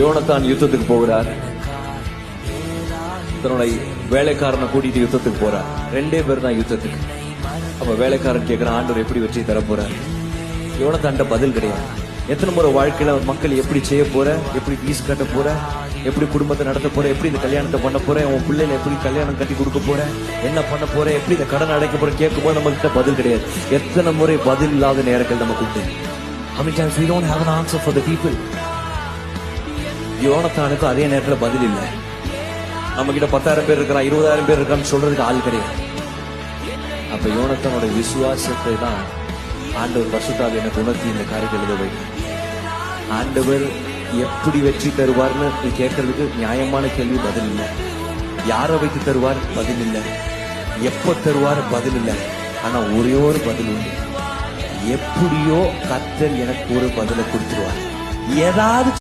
யோனத்தான் யுத்தத்துக்கு போகிறார். தன்னுடைய வேலைக்காரனை கூட்டிட்டு யுத்தத்துக்கு போறார். ரெண்டே பேர் தான் யுத்தத்துக்கு. அப்ப வேலைக்காரன் கேட்கிற ஆண்டவர் எப்படி வெற்றி தர போறார்? யோனத்தான்ட்ட பதில் கிடையாது. எத்தனை முறை வாழ்க்கையில மக்கள் எப்படி செய்ய போற எப்படி ஃபீஸ் கட்ட போற எப்படி குடும்பத்தை நடத்த போற எப்படி இந்த கல்யாணத்தை பண்ண போற உன் பிள்ளைல எப்படி கல்யாணம் கட்டி கொடுக்க போற என்ன பண்ண போற எப்படி இந்த கடன் அடைக்க போற கேட்கும் போது நம்ம கிட்ட பதில் கிடையாது. எத்தனை முறை பதில் இல்லாத நேரங்கள் நமக்கு உண்டு. How many times we don't have an answer for the people? யோனத்தானுக்கு அதே நேரத்துல பதில் இல்லை. நம்ம கிட்ட பத்தாயிரம் பேர் இருக்கிறான் இருபதாயிரம் பேர் இருக்கான்னு சொல்றதுக்கு ஆள் கிடையாது. அப்ப யோனத்தானோட விசுவாசத்தை தான் ஆண்டவர் பசுத்தால் எனக்கு உணர்த்தி இந்த காரியத்தை எழுத வைக்கும் ஆண்டவர் எப்படி வெற்றி தருவார்னு கேட்கறதுக்கு நியாயமான கேள்வி பதில் இல்லை. யாரை வைத்து தருவார்? பதில் இல்லை. எப்ப தருவார்? பதில் இல்லை. ஆனா ஒரே ஒரு பதில் உண்டு. எப்படியோ கத்தர் எனக்கு ஒரு பதிலை கொடுத்துருவார். ஏதாவது